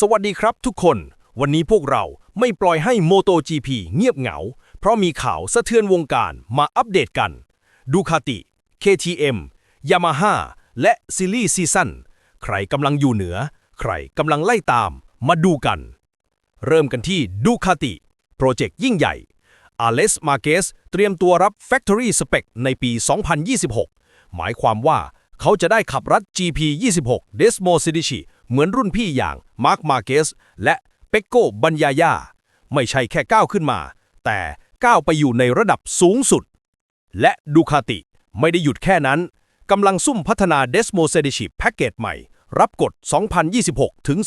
สวัสดีครับทุกคน วันนี้พวกเราไม่ปล่อยให้ MotoGP เงียบเหงา เพราะมีข่าวสะเทือนวงการมาอัปเดตกันดูคาติ KTM Yamaha และซิลี่ซีซันใครกำลังอยู่เหนือ ใครกำลังไล่ตามมาดูกัน เริ่มกันที่ดูคาติ โปรเจกต์ยิ่งใหญ่อเลสมาเกสเตรียมตัวรับ Factory Spec ในปี 2026 หมายความว่า เขาจะได้ขับรัด GP 26 Desmo s i d i c i เหมือนรุ่นพี่อย่างมาร์คมาเกสและเปกโกบัญญายาไม่ใช่แค่ก้าวขึ้นมา แต่ก้าวไปอยู่ในระดับสูงสุด และดูคาติไม่ได้หยุดแค่นั้นกำลังซุ่มพัฒนา Desmo s e d i c i แพ็กเกจใหม่ รับกฎ 2026 ถึง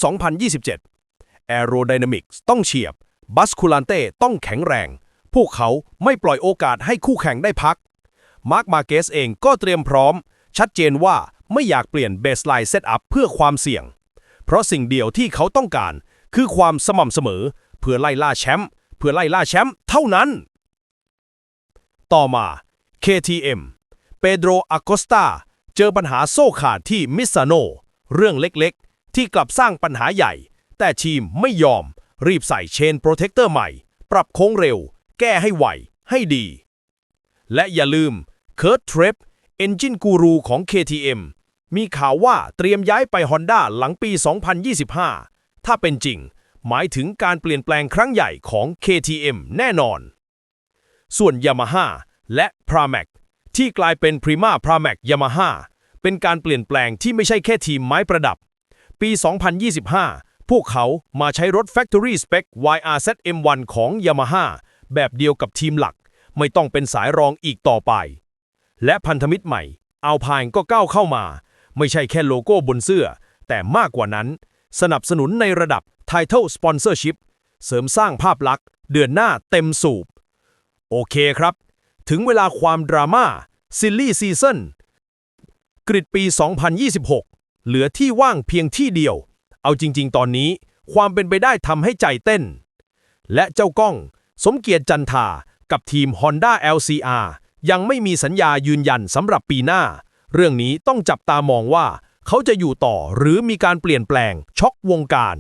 2027 Aerodynamics ต้องเฉียบ บัสคูลันเต้ต้องแข็งแรง พวกเขาไม่ปล่อยโอกาสให้คู่แข่งได้พัก มาร์คมาเกสเองก็เตรียมพร้อม ชัดเจนว่าไม่อยากเปลี่ยนเบสไลน์เซตอัพเพื่อความเสี่ยง เพราะสิ่งเดียวที่เขาต้องการ คือความสม่ำเสมอ เพื่อไล่ล่าแชมป์เพื่อไล่ล่าแชมป์เท่านั้น ต่อมา KTM เปโดรอากอสตาเจอปัญหาโซ่ขาดที่มิสซาโน เรื่องเล็กๆ ที่กลับสร้างปัญหาใหญ่ แต่ทีมไม่ยอม รีบใส่เชนโปรเทคเตอร์ใหม่ ปรับโค้งเร็ว แก้ให้ไว ให้ดี และอย่าลืมเคิร์ตเทรป เอนจินกูรูของ KTM มีข่าวว่าเตรียมย้ายไป Honda หลังปี 2025 ถ้าเป็นจริง หมายถึงการเปลี่ยนแปลงครั้งใหญ่ของ KTM แน่นอน ส่วน Yamaha และ Pramac ที่กลายเป็น Prima Pramac Yamaha เป็นการเปลี่ยนแปลงที่ไม่ใช่แค่ทีมไม้ประดับ ปี 2025 พวกเขามาใช้รถ Factory Spec YRZ M1 ของ Yamaha แบบเดียวกับทีมหลัก ไม่ต้องเป็นสายรองอีกต่อไป และพันธมิตรใหม่ อัลพายก็ก้าวเข้ามา ไม่ใช่แค่โลโก้บนเสื้อ แต่มากกว่านั้น สนับสนุนในระดับ Title Sponsorship เสริมสร้างภาพลักษณ์ เดือนหน้าเต็มสูบ โอเคครับ ถึงเวลาความดราม่าซิลลี่ซีซันกริดปี 2026 เหลือที่ว่างเพียงที่เดียว เอาจริง ๆ ตอนนี้ความเป็นไปได้ทำให้ใจเต้น และเจ้าก้อง สมเกียรติจันทากับทีม Honda LCR ยังไม่มีสัญญายืนยันสำหรับปีหน้า เรื่องนี้ต้องจับตามองว่า เขาจะอยู่ต่อหรือมีการเปลี่ยนแปลงช็อกวงการ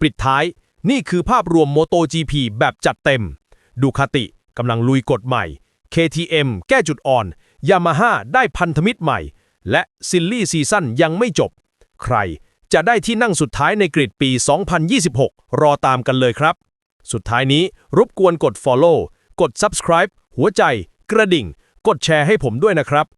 ปิดท้ายนี่คือภาพรวม MotoGP แบบจัดเต็ม ดูคาติกำลังลุยกฎใหม่ KTM แก้จุดอ่อน Yamaha ได้พันธมิตรใหม่ และซิลลี่ซีซั่นยังไม่จบ ใครจะได้ที่นั่งสุดท้ายในกริดปี 2026 รอตามกันเลยครับ สุดท้ายนี้รบกวนกด follow กด subscribe หัวใจ กระดิ่ง กดแชร์ให้ผมด้วยนะครับ